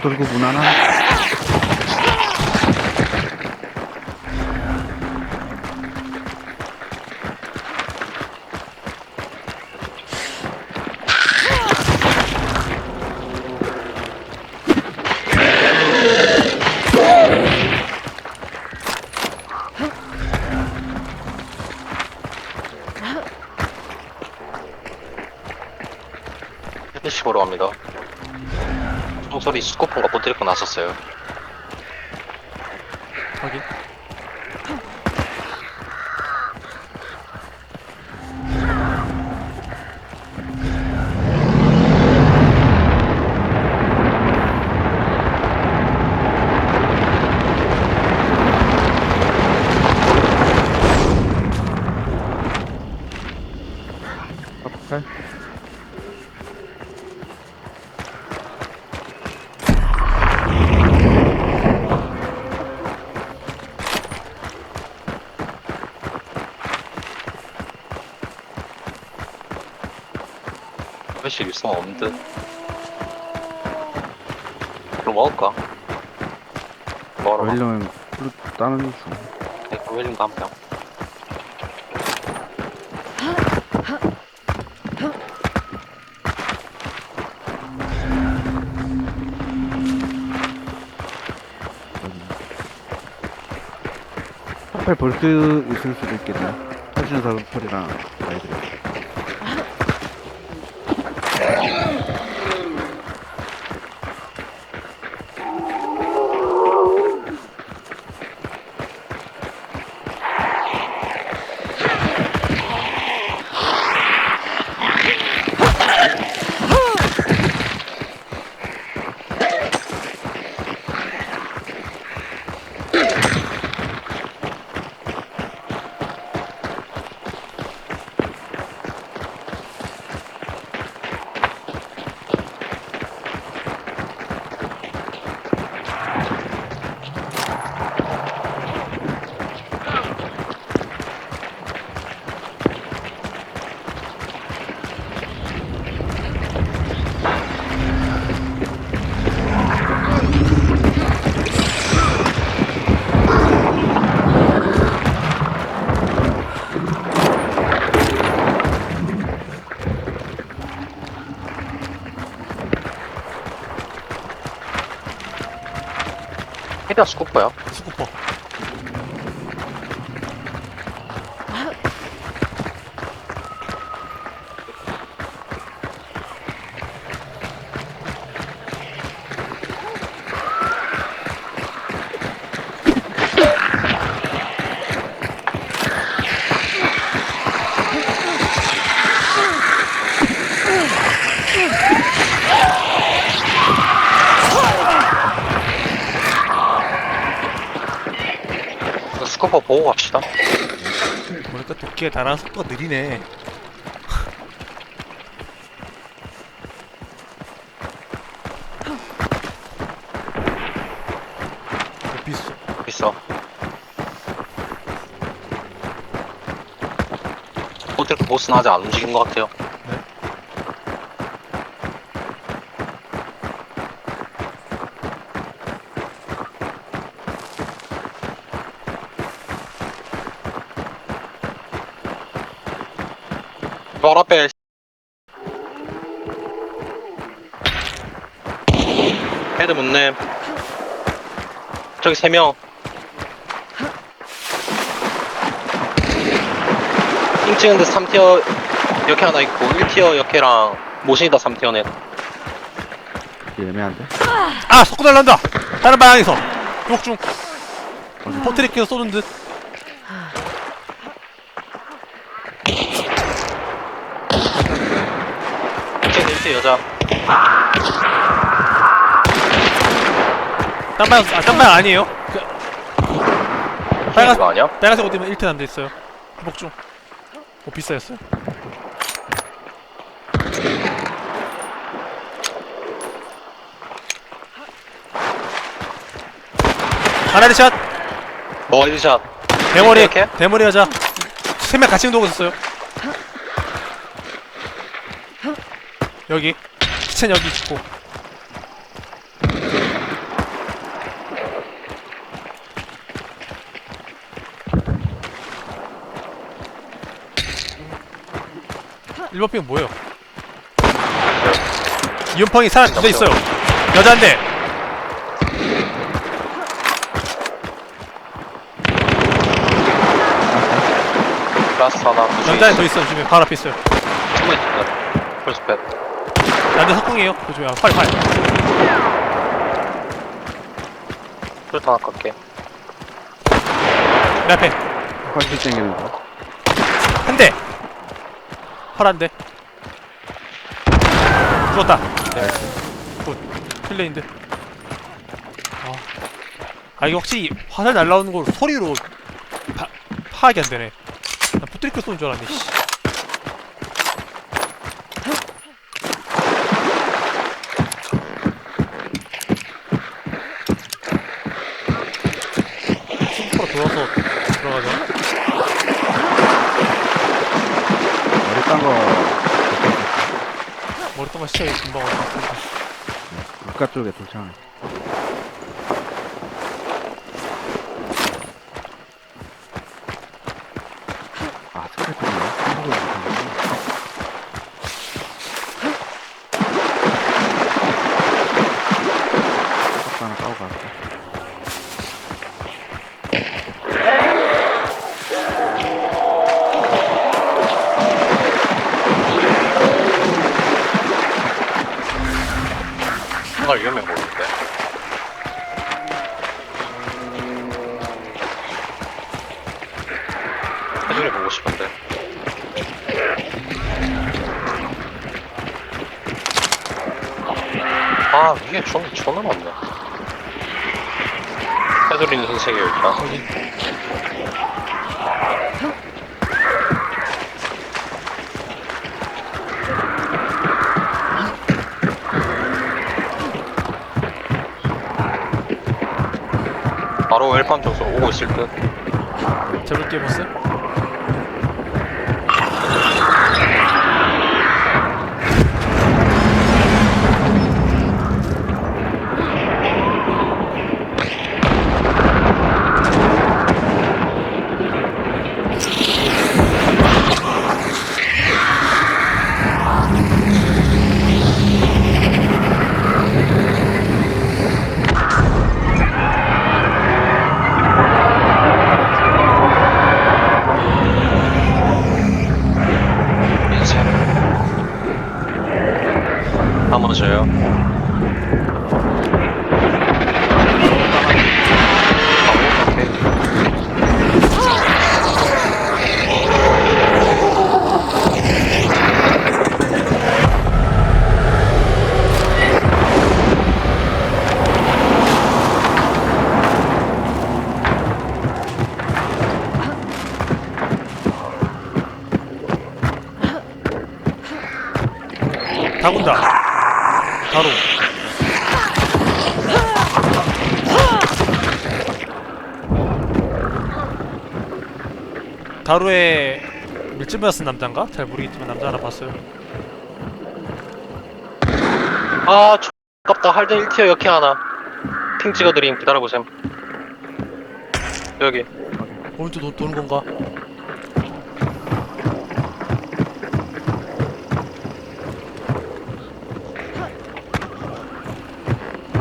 돌고 무난한 햇빛이 보러 갑니다. 총소리 스코프가 보트리고 나섰어요. 확인. 앞팔 햇 빛이 일성 없는 듯. 그럼 먹을까? 먹으러 가. 웰령은 풀 따는 중 네, 웰링도 한 병. 앞팔 볼트 있을 수도 있겠네 터지는 사람들이랑 스코프야? 스쿠퍼. 스코프 보고 갑시다. 보니까 도끼에 달아는 속도가 느리네. 비싸. 있어. 보트리고 보스는 아직 안 움직인 것 같아요. 바로 앞에 헤드 못냄 저기 세명 1층인데 3티어 역해 하나 있고 1티어 역해랑 모신이다 3티어네 이게 애매한데 아! 속고 날란다! 다른 방향에서! 유혹 중! 포트리키에서 쏘는 듯. 층 1티어 여자 딴 방향, 아, 딴 방향 아니에요. 그, 빨간, 거 아니야? 빨간색 옷 입으면 1튼 안돼 있어요. 중. 오, 비싸였어요. 하나리 샷! 뭐 헤드샷 대머리, 이렇게? 대머리 여자. 세명 같이 운동하고 있었어요. 여기. 키친 여기 있고. 일번핑 뭐예요? 이연펑이 사람 진짜 있어요. 여잔데 여자애 더 있어 지금. 바로 앞에 있어요. 충분히 있습니다 뺐. 남자 석궁이에요. 조심해. 팔 팔. 술탄 아까 게내 앞에 훨씬 땡기는 거. 한 대. 팔한 대. 죽었다. 네. 굿. 킬레인데. 아. 아 이거 확실히 화살 날라오는 걸 소리로 파, 파악이 안 되네. 나 부트리크 쏘는 줄 알았네. 씨. 슈퍼로 돌아서 들어가자. 머리 딴 거, 머리 동안 시작이 금방 왔다. 물가 쪽에 도착. 뭔가 위험해 보이는데. 해준이 보고 싶은데. 아 위에 전, 전은 없네. 해드리는 선생이 일단 웰컴 쪽으로 오고 있을 듯 재밌게 해봤어요? 다 군다. 바로. 다루에 밀집에서 쓴 남자인가? 잘 모르겠지만 남자 하나 봤어요. 아 X 아깝다 할든 1티어 역해 하나 핑 찍어드림 기다려보셈 여기 오른쪽 도, 도는 건가?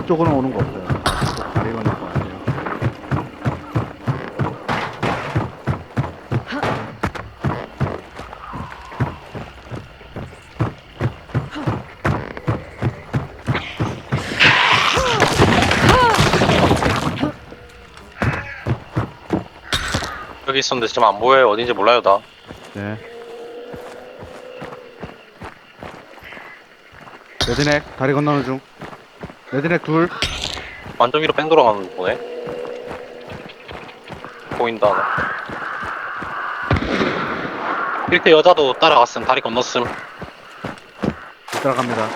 이쪽으로는 오는 거 없어요. 이쪽 다리 건널 것 같아요. 여기 있었는데 지금 안 보여요 어딘지 몰라요 나 네. 레드넥, 다리 건너는 중. 레드넥 둘. 완전 위로 뺑 돌아가는 거네 보인다 하나 1대 여자도 따라갔음 다리 건넜음 못 따라갑니다.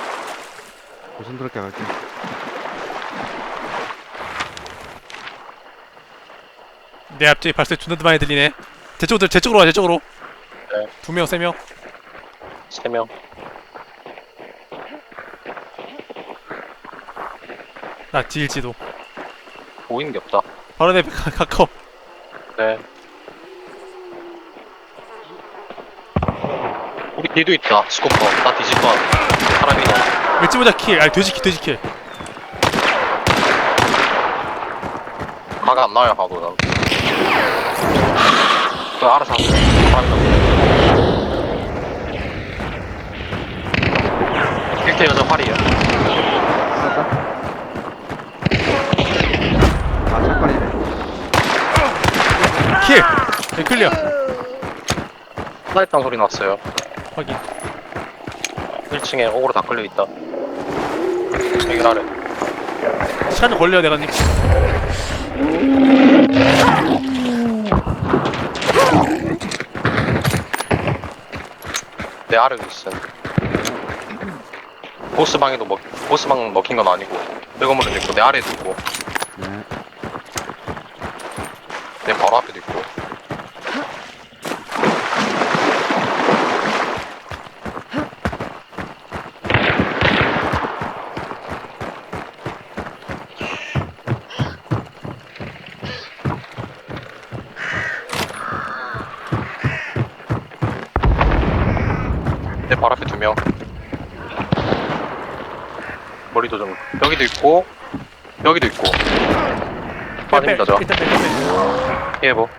조심스럽게 갈게. 내 앞뒤 발소리 존나 많이 들리네. 제 쪽으로 제 쪽으로 와. 제 쪽으로. 네. 두 명, 세 명. 3명 나 뒤일지도. 보이는 게 없다. 바로 내 가- 가까워. 네. 우리 뒤에도 있다. 스코퍼. 나 뒤질 거 사람이다 멸치 모자 킬? 아니 돼지킬 돼지킬. 가가 안 나와요 하고 나. 그 알아서 하세요. 사람이다 1대 여자 활이야 쐈다. 아, 잠깐이네. 킬! 네, 클리어. 스나이퍼 소리 났어요. 확인. 1층에 옥으로 다 끌려있다. 여기 아래. 시간 좀 걸려요 내가님 내 아래도 있음 보스 방에도 먹 보스 방 먹힌 건 아니고 백어물에도 있고 내 아래도 있고. 네. 내 바로 앞에도 있고. 내 바로 앞에 두 명. 머리도 좀 여기도 있고 여기도 있고 빠집니다 저. 예, 뭐.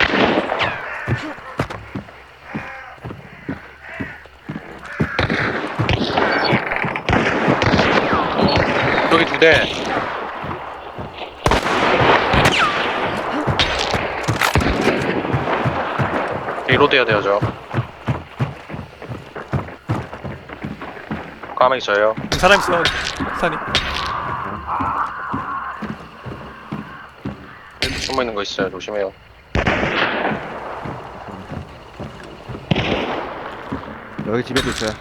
여기 두 대. 리로드 해야 돼요, 저. 까마귀 저요. 사람 있어 산이 숨어 있는 거 있어요. 조심해요. 여기 집에도 있어요.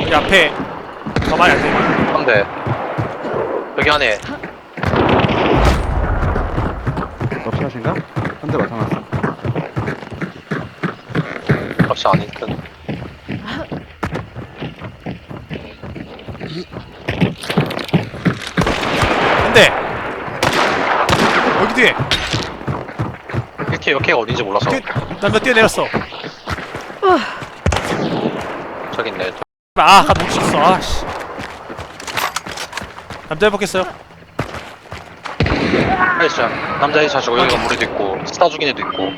여기 앞에 가만히 안돼 한 대. 여기 안에. 너 피하신가? 한대 맞아놨어. 값이 아닐 듯. 안돼 여기 뒤에. 이렇게 역해가 어딘지 몰라서. 뛰, 남자 뛰어내렸어. 저기 있네. 아 가도 못 쳤어. 아씨. 남자 해보겠어요? 헤드샷 남자 헤드샷이고 여기 건물에도 있고 스타 죽인 애도 있고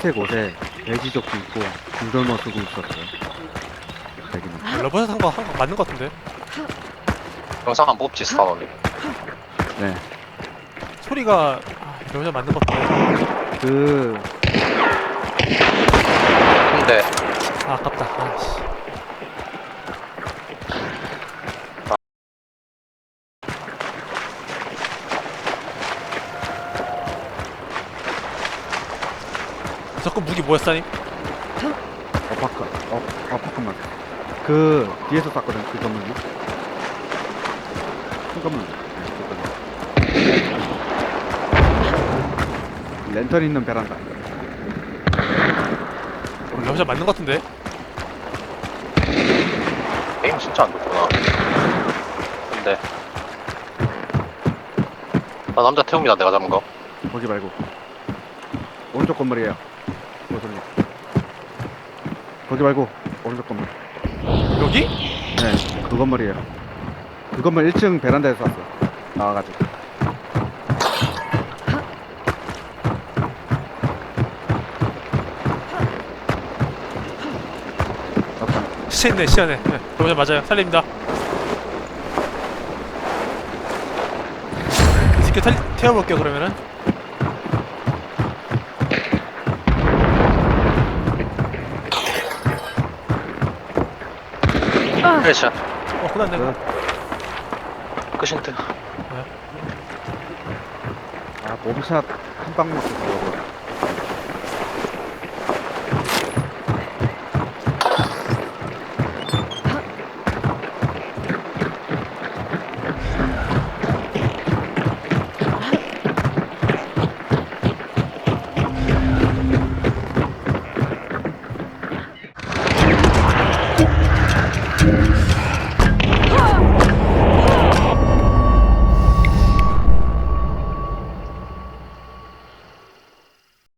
세 곳에 돼지족도 있고 군돌머 쓰고 있었어요. 여기는. 러버샷 한거 한거 맞는 거 같은데 영상 안 뽑지 스타원이 네. 소리가 아 러버샷 맞는 거 같은데 그 근데 아 아깝다 아씨 자꾸 무기 뭐였어 님 어파카, 어, 어파카만. 그 뒤에서 쐈거든. 그 건물이. 큰 건물. 네, 그 건물. 랜턴 있는 베란다. 러버샷 맞는 거 같은데 게임 진짜 안 좋구나 근데 나 남자 태웁니다 내가 잡은 거 거기 말고. 오른쪽 건물이에요. 모서리. 거기 말고 오른쪽 건물. 여기? 네, 그 건물이에요. 그 건물 1층 베란다에서 쐈어. 나와가지고. 맞다. 시체 있네 시간에 네, 러버샷 맞아요 살립니다 이 새끼 탈, 태워볼게요 그러면은 헤드샷 어 끝났네 그, 끝인 듯 아, 몸샷 한 방 맞고.